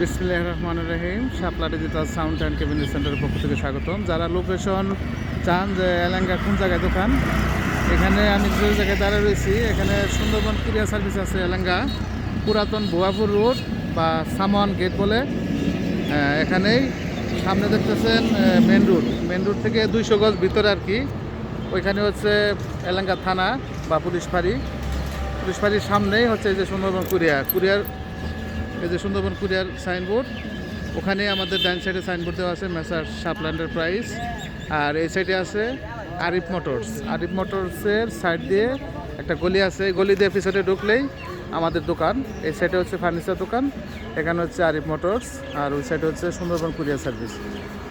বিসমিল্লাহ রহমান রহিম, Shapla digital sound and cabinet সেন্টারের পক্ষ থেকে স্বাগতম। যারা লোকেশন চান যে এলাঙ্গা কোন জায়গায় দোকান, এখানে আমি যে জায়গায় দাঁড়িয়ে রয়েছি, এখানে সুন্দরবন কুরিয়ার সার্ভিস আছে এলাঙ্গা। পুরাতন বোয়াপুর রোড বা সামন গেট বলে। এখানেই সামনে দেখতেছেন মেন রোড মেন রোড থেকে দুইশো গজ ভিতরে আর কি। ওইখানে হচ্ছে এলাঙ্গা থানা বা পুলিশ ফাঁড়ি। পুলিশ ফাঁড়ির সামনেই হচ্ছে যে সুন্দরবন কুরিয়া কুরিয়ার এই যে সুন্দরবন কুরিয়ার সাইনবোর্ড, ওখানে আমাদের ডান সাইডে সাইনবোর্ড দেওয়া আছে মেসার শাপল্যান্ডের প্রাইস, আর এই সাইডে আছে আরিফ মোটরস। আরিফ মোটরসের সাইড দিয়ে একটা গলি আছে গলি দিয়ে পিছনে ঢুকলেই আমাদের দোকান। এই সাইডে হচ্ছে ফার্নিচার দোকান, এখানে হচ্ছে আরিফ মোটরস, আর ওই সাইডে হচ্ছে সুন্দরবন কুরিয়ার সার্ভিস।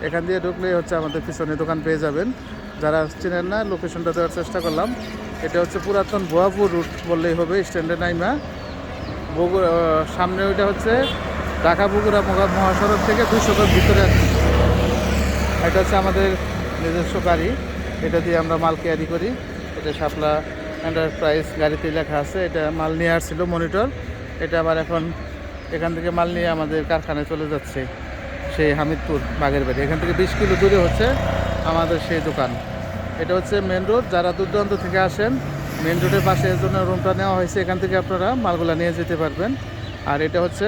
এখান দিয়ে ঢুকলেই হচ্ছে আমাদের পিছনে দোকান পেয়ে যাবেন। যারা চেনেন না, লোকেশনটা দেওয়ার চেষ্টা করলাম। এটা হচ্ছে পুরাতন ভুয়াপুর রুট বললেই হবে, স্ট্যান্ডে নাইমা। বগুড়া সামনে ওইটা হচ্ছে ঢাকা বগুড়া মহা- মহাসড়ক থেকে দুশো গজ ভিতরে এটা হচ্ছে আমাদের নিজস্ব গাড়ি। এটা দিয়ে আমরা মাল ক্যারি করি। এটা শাপলা এন্টারপ্রাইজ গাড়িতে লেখা আছে। এটা মাল নিয়ে আসছিল মনিটর। এটা আবার এখন এখান থেকে মাল নিয়ে আমাদের কারখানায় চলে যাচ্ছে। সেই হামিদপুর বাগের বাড়ি। এখান থেকে বিশ কিলো দূরে হচ্ছে আমাদের সেই দোকান। এটা হচ্ছে মেন রোড যারা দূর দূরান্ত থেকে আসেন মেন রোডের পাশে এর জন্য রুমটা নেওয়া হয়েছে। এখান থেকে আপনারা মালগুলা নিয়ে যেতে পারবেন। আর এটা হচ্ছে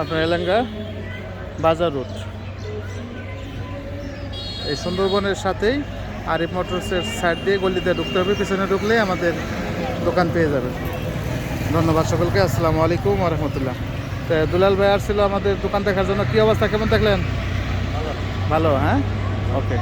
আপনার এলাঙ্গা বাজার রোড। এই সুন্দরবনের সাথেই আরিফ মোটরসের সাইড দিয়ে গলিতে ঢুকতে হবে। পিছনে ঢুকলেই আমাদের দোকান পেয়ে যাবে ধন্যবাদ সকলকে। আসসালামু আলাইকুম রহমতুল্লাহ। তো দুলাল ভাই আসছিল আমাদের দোকান দেখার জন্য। কী অবস্থা? কেমন থাকলেন? ভালো। হ্যাঁ? ওকে